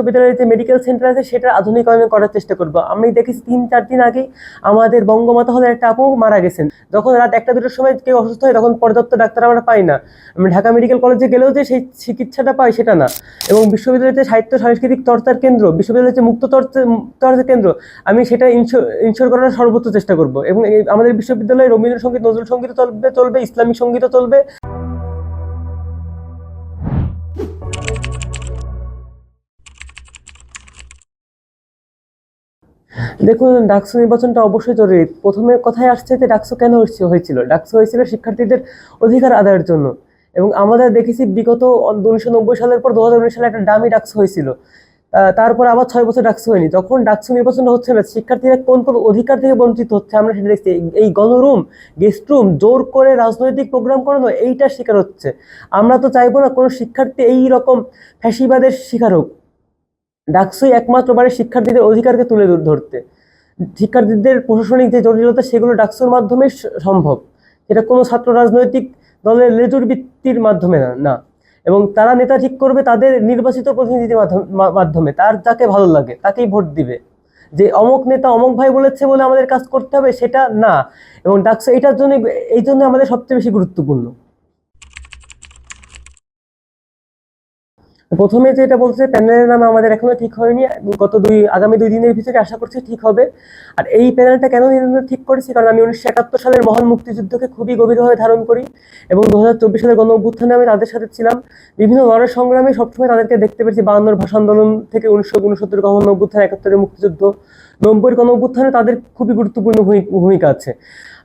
বিশ্ববিদ্যালয়ের যে medical centre আছে, সেটা আধুনিকরণ করার চেষ্টা করব। আমি দেখেছি তিন, চার দিন আগেই আমাদের বঙ্গমাতা হলে একটা আপু মারা গেছেন। যখন রাত একটা, দুটোর সময় কেউ অসুস্থ হয়, তখন পর্যাপ্ত ডাক্তার আমরা পাই না। আমি ঢাকা মেডিকেল কলেজে গেলেও যে সেই চিকিৎসাটা পাই, সেটা না। এবং বিশ্ববিদ্যালয়ের যে সাহিত্য, সাংস্কৃতিক চর্চার কেন্দ্র বিশ্ববিদ্যালয়ের যে মুক্ত চর্চা চর্চার কেন্দ্র, আমি সেটা ইনশোর করার সর্বোচ্চ চেষ্টা করব। এবং আমাদের বিশ্ববিদ্যালয়ে রবীন্দ্রসঙ্গীত, নজরুল সংগীত চলবে চলবে, ইসলামিক সঙ্গীতও চলবে। দেখুন, ডাকসু নির্বাচনটা অবশ্যই জরুরি। প্রথমে কথায় আসছে যে ডাকসু কেন হয়েছিল ডাকসু হয়েছিল শিক্ষার্থীদের অধিকার আদায়ের জন্য। এবং আমাদের দেখেছি বিগত উনিশশো নব্বই সালের পর দু হাজার উনিশ সালে একটা দামি ডাকসু হয়েছিল। তারপর আবার ছয় বছর ডাকসু হয়নি। যখন ডাকসু নির্বাচনটা হচ্ছে না, শিক্ষার্থীরা কোন কোন অধিকার থেকে বঞ্চিত হচ্ছে আমরা সেটা দেখছি। এই- গণরুম, গেস্ট রুম, জোর করে রাজনৈতিক প্রোগ্রাম করানো, এইটার শিকার হচ্ছে। আমরা তো চাইব না কোনো শিক্ষার্থী এই রকম ফ্যাসিবাদের শিকার হোক। ডাকসুই একমাত্র পারে শিক্ষার্থীদের অধিকারকে তুলে ধরতে। শিক্ষার্থীদের প্রশাসনিক যে জটিলতা, সেগুলো ডাকসুর মাধ্যমে সম্ভব। এটা কোনো ছাত্র রাজনৈতিক দলের লেজুর বৃত্তির মাধ্যমে না না। এবং তারা নেতা ঠিক করবে তাদের নির্বাচিত প্রতিনিধির মাধ্যম- মাধ্যমে। তার যাকে ভালো লাগে, তাকেই ভোট দিবে। যে অমুক নেতা অমুক ভাই বলেছে বলে আমাদের কাজ করতে হবে, সেটা না। এবং ডাকসু এটার জন্য, এই জন্য আমাদের সবচেয়ে বেশি গুরুত্বপূর্ণ। প্রথমে যেটা বলছে, প্যানেলের নাম আমাদের এখনও ঠিক হয়নি। গত দুই, আগামী দুই দিনের ভিতরে আশা করছি ঠিক হবে। আর এই প্যানেলটা কেন ঠিক করেছি? কারণ আমি উনিশশো একাত্তর সালের মহান মুক্তিযুদ্ধকে খুবই গভীরভাবে ধারণ করি এবং দু হাজার চব্বিশ সালের গণ অভ্যুত্থানে আমি তাদের সাথে ছিলাম। বিভিন্ন লড়াই সংগ্রামে সবসময় তাদেরকে দেখতে পেরেছি। বায়ান্নর ভাষা আন্দোলন থেকে উনিশশো উনসত্তর গণ একাত্তরের মুক্তিযুদ্ধ। নব্বইয়ের গণ তাদের খুবই গুরুত্বপূর্ণ ভূমি- ভূমিকা আছে।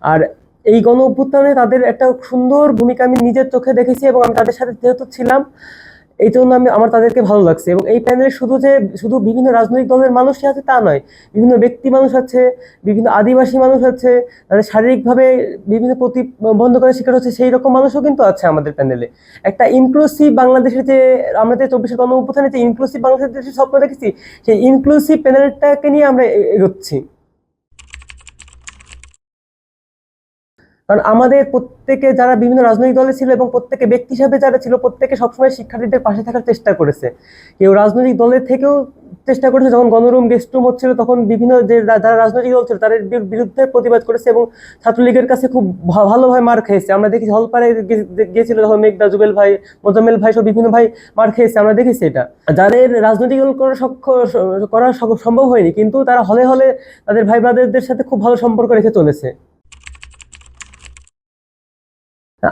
আর এই গণ অভ্যুত্থানে তাদের একটা সুন্দর ভূমিকা আমি নিজের চোখে দেখেছি এবং আমি তাদের সাথে যেহেতু ছিলাম এই জন্য আমি, আমার তাদেরকে ভালো লাগছে। এবং এই প্যানেলে শুধু যে, শুধু বিভিন্ন রাজনৈতিক দলের মানুষই আছে তা নয়, বিভিন্ন ব্যক্তি মানুষ আছে, বিভিন্ন আদিবাসী মানুষ আছে, তাদের শারীরিকভাবে বিভিন্ন প্রতিবন্ধকতার শিকার হচ্ছে, সেই রকম মানুষও কিন্তু আছে আমাদের প্যানেলে একটা ইনক্লুসিভ বাংলাদেশের যে, আমরা যে চব্বিশের গণ যে ইনক্লুসিভ বাংলাদেশের স্বপ্ন দেখেছি, সেই ইনক্লুসিভ প্যানেলটাকে নিয়ে আমরা এগোচ্ছি। কারণ আমাদের প্রত্যেকে যারা বিভিন্ন রাজনৈতিক দলে ছিল এবং প্রত্যেকে ব্যক্তি হিসাবে যারা ছিল, প্রত্যেকে সবসময় শিক্ষার্থীদের পাশে থাকার চেষ্টা করেছে। কেউ রাজনৈতিক দলের থেকেও চেষ্টা করেছে, যখন গণরুম গেস্ট রুম হচ্ছিল, তখন বিভিন্ন যে যারা রাজনৈতিক দল ছিল, তাদের বিরুদ্ধে প্রতিবাদ করেছে এবং ছাত্রলীগের কাছে খুব ভালোভাবে মার খেয়েছে। আমরা দেখেছি হলপাড়ে গে- গিয়েছিল তখন মেঘদা জুবেল ভাই, মোজাম্মেল ভাই সব বিভিন্ন ভাই মার খেয়েছে, আমরা দেখেছি এটা। যাদের রাজনৈতিক দল করা সক্ষ, করা সম্ভব হয়নি, কিন্তু তারা হলে হলে তাদের ভাই, ব্রাদারদের সাথে খুব ভালো সম্পর্ক রেখে চলেছে।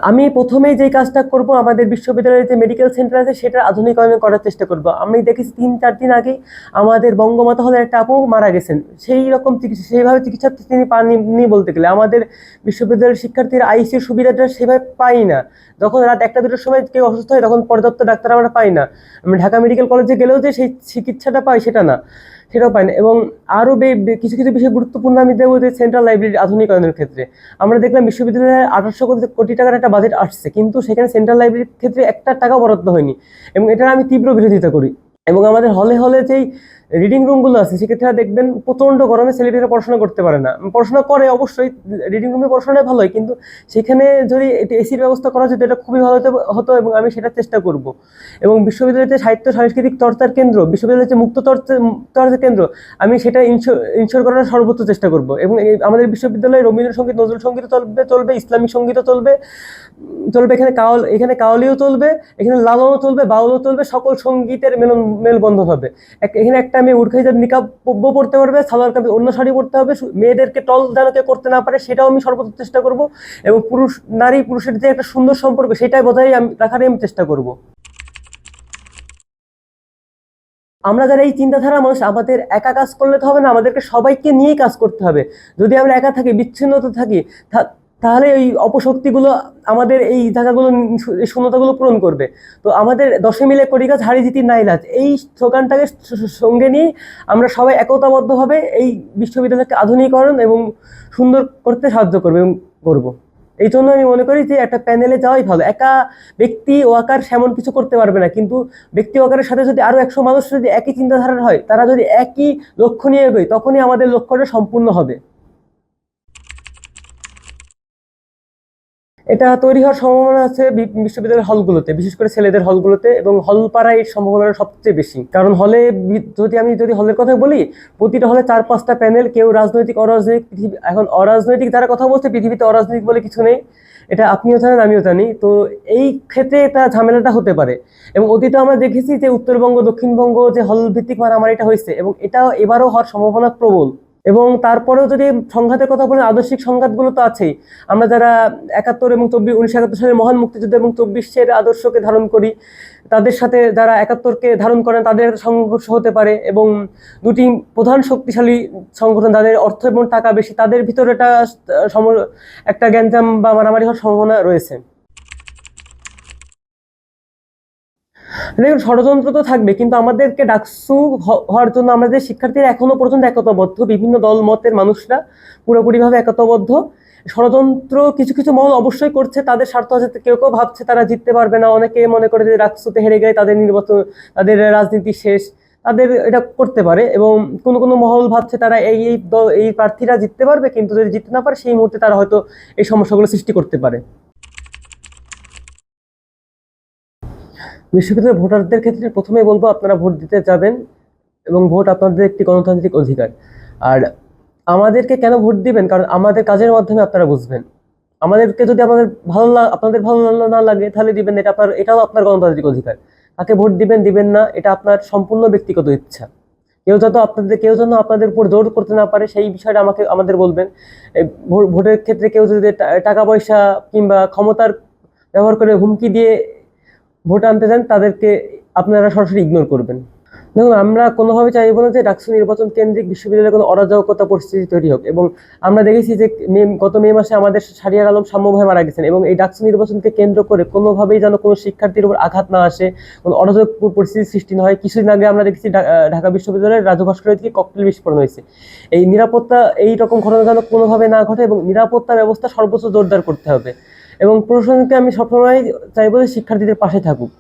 আমি প্রথমেই যে কাজটা করব, আমাদের বিশ্ববিদ্যালয়ের যে মেডিকেল সেন্টার আছে সেটা আধুনিকায়ন করার চেষ্টা করব। আমি দেখেছি তিন, চার দিন আগেই আমাদের বঙ্গমাতা হলে একটা আপু মারা গেছেন। সেই রকম চিকিৎসা, সেইভাবে চিকিৎসা তিনি পাননি বলতে গেলে। আমাদের বিশ্ববিদ্যালয়ের শিক্ষার্থীরা আইসিইউ সুবিধাটা সেভাবে পাই না। যখন রাত একটা, দুটোর সময় কেউ অসুস্থ হয়, তখন পর্যাপ্ত ডাক্তার আমরা পাই না। আমি ঢাকা মেডিকেল কলেজে গেলেও যে সেই চিকিৎসাটা পাই, সেটা না। সেটাও পায় না। এবং আরও কিছু কিছু বিষয় গুরুত্বপূর্ণ আমি দেবো যে সেন্ট্রাল লাইব্রেরির আধুনিকায়নের ক্ষেত্রে। আমরা দেখলাম বিশ্ববিদ্যালয়ে আঠারোশো কোটি টাকার একটা বাজেট আসছে, কিন্তু সেখানে সেন্ট্রাল লাইব্রেরির ক্ষেত্রে একটা টাকা বরাদ্দ হয়নি। এবং এটার আমি তীব্র বিরোধিতা করি। এবং আমাদের হলে হলে যেই রিডিং রুমগুলো আছে, সেক্ষেত্রে দেখবেন প্রচণ্ড গরমে ছেলেমেয়েরা পড়াশোনা করতে পারে না। পড়াশোনা করে অবশ্যই রিডিং রুমে পড়াশোনা ভালো হয় কিন্তু সেখানে যদি এসির ব্যবস্থা করা যেত এটা খুবই ভালো হতে- এবং আমি সেটা চেষ্টা করব। এবং বিশ্ববিদ্যালয়ের যে সাহিত্য, সাংস্কৃতিক চর্চার কেন্দ্র, বিশ্ববিদ্যালয়ের মুক্ত চর্চা চর্চার কেন্দ্র, আমি সেটা ইনশোর করার সর্বোচ্চ চেষ্টা করব। এবং আমাদের বিশ্ববিদ্যালয়ে রবীন্দ্রসঙ্গীত, নজরুল সংগীত চলবে চলবে, ইসলামিক সঙ্গীতও চলবে চলবে এখানে কাওয়াল এখানে কাওয়ালিও চলবে, এখানে লালনও চলবে, বাউলও চলবে, সকল সঙ্গীতের মেলন মেলবন্ধন হবে। এক- এখানে একটা মেয়ে উর্খাইজার নিকাব পব্য পড়তে পারবে, সালোয়ার কামিজ অন্য শাড়ি পরতে হবে মেয়েদেরকে টল যেন কেউ করতে না পারে, সেটাও আমি সর্বোচ্চ চেষ্টা করব এবং পুরুষ, নারী, পুরুষের যে একটা সুন্দর সম্পর্ক, সেটাই বোধহয় আমি রাখারই আমি চেষ্টা করব। আমরা যারা এই চিন্তাধারা মানুষ, আমাদের একা কাজ করলে তো হবে না, আমাদেরকে সবাইকে নিয়েই কাজ করতে হবে। যদি আমরা একা থাকি, বিচ্ছিন্নতা থাকি তাহলে এই অপশক্তিগুলো আমাদের এই জায়গাগুলো শূন্যতাগুলো পূরণ করবে। তো আমাদের দশে মিলে করি কাজ হারি জিতি নাইলাজ এই স্লোগানটাকে সঙ্গে নিয়ে আমরা সবাই একতাবদ্ধভাবে এই বিশ্ববিদ্যালয়কে আধুনিকরণ এবং সুন্দর করতে সাহায্য করবে এবং করব। এই জন্য আমি মনে করি যে একটা প্যানেলে যাওয়াই ভালো। একা ব্যক্তি ও আকার সেমন কিছু করতে পারবে না, কিন্তু ব্যক্তি ও আকারের সাথে যদি আরও একশো মানুষ যদি একই চিন্তাধারার হয়, তারা যদি একই লক্ষ্য নিয়ে এগোয়, তখনই আমাদের লক্ষ্যটা সম্পূর্ণ হবে। এটা তৈরি হওয়ার সম্ভাবনা আছে বিশ্ববিদ্যালয়ের হলগুলোতে, বিশেষ করে ছেলেদের হলগুলোতে এবং হল পাড়ায় এর সম্ভাবনা সবচেয়ে বেশি। কারণ হলে যদি আমি যদি হলের কথা বলি, প্রতিটা হলে চার পাঁচটা প্যানেল, কেউ রাজনৈতিক, অরাজনৈতিক, পৃথিবী এখন অরাজনৈতিক যারা কথা বলছে, পৃথিবীতে অরাজনৈতিক বলে কিছু নেই। এটা আপনিও জানেন, আমিও জানি। তো এই ক্ষেত্রে এটা ঝামেলাটা হতে পারে। এবং অতীতে আমরা দেখেছি যে উত্তরবঙ্গ, দক্ষিণবঙ্গ যে হল ভিত্তিক মারামারিটা হয়েছে এবং এটা এবারও হওয়ার সম্ভাবনা প্রবল। এবং তারপরেও যদি সংঘাতের কথা বলেন, আদর্শিক সংঘাতগুলো তো আছেই। আমরা যারা একাত্তর এবং চব্বিশ, উনিশশো একাত্তর সালের মহান মুক্তিযুদ্ধ এবং চব্বিশের আদর্শকে ধারণ করি, তাদের সাথে যারা একাত্তরকে ধারণ করেন, তাদের সংঘর্ষ হতে পারে এবং দুটি প্রধান শক্তিশালী সংগঠন যাদের অর্থ এবং টাকা বেশি, তাদের ভিতরে একটা সম- একটা গ্যাঞ্জাম বা মারামারি হওয়ার সম্ভাবনা রয়েছে। দেখুন, ষড়যন্ত্র তো থাকবে, কিন্তু আমাদেরকে ডাকসু হওয়ার জন্য আমাদের শিক্ষার্থীরা এখনও পর্যন্ত একতাবদ্ধ। বিভিন্ন দল মতের মানুষরা পুরোপুরিভাবে একতাবদ্ধ। ষড়যন্ত্র কিছু কিছু মহল অবশ্যই করছে, তাদের স্বার্থ আছে কেউ কেউ ভাবছে তারা জিততে পারবে না। অনেকে মনে করে যে ডাকসুতে হেরে গেলে তাদের নির্বাচন, তাদের রাজনীতি শেষ, তাদের এটা করতে পারে এবং কোনো কোনো মহল ভাবছে তারা এই এই দল- এই প্রার্থীরা জিততে পারবে, কিন্তু যদি জিততে না পারে, সেই মুহূর্তে তারা হয়তো এই সমস্যাগুলো সৃষ্টি করতে পারে। বিশ্ববিদ্যালয়ের ভোটারদের ক্ষেত্রে প্রথমেই বলব, আপনারা ভোট দিতে যাবেন এবং ভোট আপনাদের একটি গণতান্ত্রিক অধিকার। আর আমাদেরকে কেন ভোট দিবেন? কারণ আমাদের কাজের মাধ্যমে আপনারা বুঝবেন। আমাদেরকে যদি আমাদের ভালো লা- আপনাদের ভালো না লাগে, তাহলে দিবেন এটা আপনার, এটাও আপনার গণতান্ত্রিক অধিকার। কাকে ভোট দিবেন দিবেন না, এটা আপনার সম্পূর্ণ ব্যক্তিগত ইচ্ছা। কেউ যত আপনাদের, কেউ যেন আপনাদের উপর জোর করতে না পারে, সেই বিষয়টা আমাকে, আমাদের বলবেন। ভোটের ক্ষেত্রে কেউ যদি টাকা পয়সা কিংবা ক্ষমতার ব্যবহার করে হুমকি দিয়ে ভোট আনতে চান তাদেরকে আপনারা সরাসরি ইগনোর করবেন। দেখুন, আমরা কোনোভাবে চাইব না যে ডাকসু নির্বাচন কেন্দ্রিক বিশ্ববিদ্যালয়ে কোনো অরাজকতা পরিস্থিতি তৈরি হোক। এবং আমরা দেখেছি যে মে, গত মে মাসে আমাদের সারিয়ার আলম সাম্যভাবে মারা গেছেন এবং এই ডাকসু নির্বাচনকে কেন্দ্র করে কোনোভাবেই যেন কোনো শিক্ষার্থীর উপর আঘাত না আসে, কোনো অরাজক পরিস্থিতির সৃষ্টি না হয়। কিছুদিন আগে আমরা দেখেছি ঢাকা বিশ্ববিদ্যালয়ের রাজু ভাস্করের দিকে ককটেল বিস্ফোরণ হয়েছে। এই নিরাপত্তা, এই রকম ঘটনা যেন কোনোভাবে না ঘটে এবং নিরাপত্তা ব্যবস্থা সর্বোচ্চ জোরদার করতে হবে। এবং প্রশাসনকে আমি সবসময় চাইব যে শিক্ষার্থীদের পাশে থাকুক।